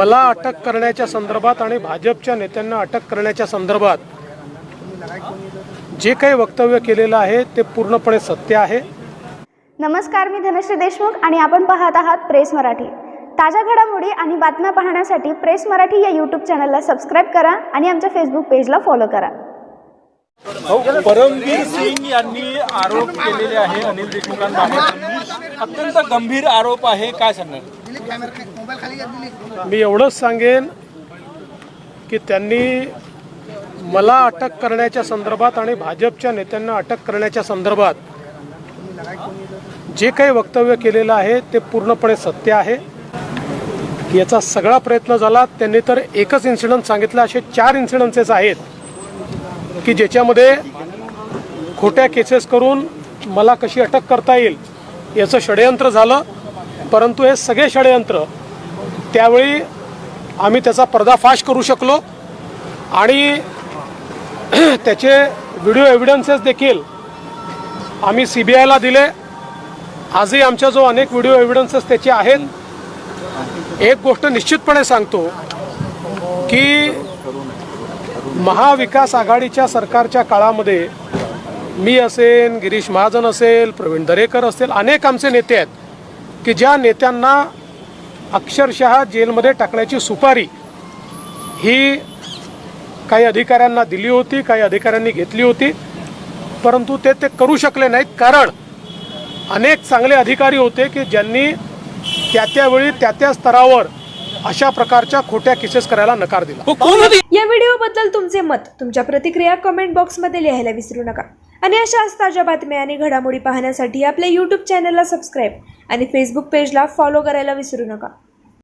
मला अटक करण्याच्या संदर्भात आणि भाजपच्या नेत्यांना अटक करण्याच्या संदर्भात जे काही वक्तव्य केलेलं आहे ते पूर्णपणे सत्य आहे. नमस्कार मी धनश्री देशमुख आणि आपण पाहत आहात प्रेस मराठी. ताज्या घडामोडी आणि बातम्या पाहण्यासाठी प्रेस मराठी या यूट्यूब चॅनलला सबस्क्राईब करा आणि आमच्या फेसबुक पेजला फॉलो करा. परमवीर सिंग यांनी आरोप केलेले आहे अनिल देशमुखांबाबत. अत्यंत गंभीर आरोप आहे काय सांगणार? मी एवढंच सांगेन की त्यांनी मला अटक करण्याच्या संदर्भात आणि भाजपच्या नेत्यांना अटक करण्याच्या संदर्भात जे काही वक्तव्य केलेलं आहे ते पूर्णपणे सत्य आहे. याचा सगळा प्रयत्न झाला. त्यांनी तर एकच इन्सिडंट सांगितलं. असे चार इन्सिडन्सेस आहेत की ज्याच्यामध्ये खोट्या केसेस करून मला कशी अटक करता येईल याचं षडयंत्र झालं. परंतु हे सगळे षडयंत्र त्यावेळी आम्ही त्याचा पर्दाफाश करू शकलो आणि त्याचे व्हिडिओ एव्हिडन्सेस देखील आम्ही सी बी आयला दिले. आजही आमच्या जो अनेक व्हिडिओ एव्हिडन्सेस त्याचे आहेत. एक गोष्ट निश्चितपणे सांगतो की महाविकास आघाडीच्या सरकारच्या काळामध्ये मी असेल गिरीश महाजन असेल प्रवीण दरेकर असेल अनेक आमचे नेते आहेत. की ज्या नेत्यांना अक्षरशः जेलमध्ये टाकण्याची सुपारी ही काही अधिकाऱ्यांना दिली होती काही अधिकाऱ्यांनी घेतली होती परंतु ते ते करू शकले नाहीत. कारण अनेक चांगले अधिकारी होते की ज्यांनी त्या त्यावेळी त्या त्या स्तरावर अशा प्रकारच्या खोट्या केसेस करायला नकार दिला. या व्हिडिओबद्दल तुमचे मत तुमच्या प्रतिक्रिया कमेंट बॉक्समध्ये लिहायला विसरू नका. आणि अशाच ताज्या बातम्या आणि घडामोडी पाहण्यासाठी आपल्या यूट्यूब चॅनलला सबस्क्राईब आणि फेसबुक पेजला फॉलो करायला विसरू नका.